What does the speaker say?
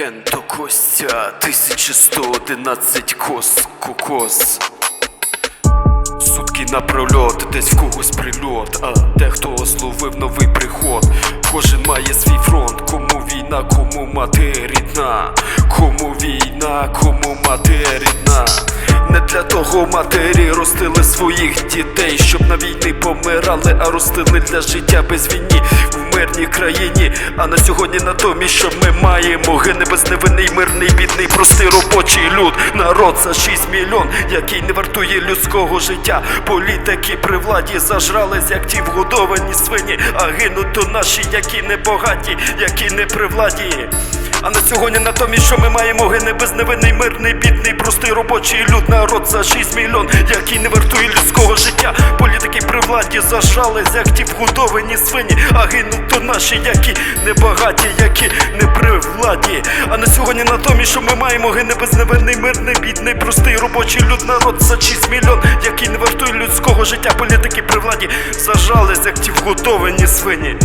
Кенто Костя, 1111 кос кокос. Сутки напрольот, десь в когось прильот, а дехто ословив новий приход. Кожен має свій фронт, кому війна, кому мати рідна, кому війна, кому мати рідна. Не для того матері ростили своїх дітей, щоб на війни помирали, а ростили для життя без війні мирній країні. А на сьогодні натомість, що ми маємо гине безневинний, мирний, бідний, простий робочий люд. Народ за 6 мільйон, який не вартує людського життя. Політики при владі зажрались, як ті вгодовані свині, а гинуть то наші, які не багаті, які не при владі. А на сьогодні натомість, що ми маємо гине безневинний, мирний, бідний, простий робочий люд. Народ за 6 мільйон, який не вартує. Політики зажались, як ті вгодовані свині, а гинуть то наші, які не багаті, які не при владі. А на сьогодні натомість, що ми маємо гине безневинний, мирний, бідний, простий робочий люд. Народ за 6 мільйон, який не вартує людського життя. Політики при владі зажались, як ті вгодовані свині.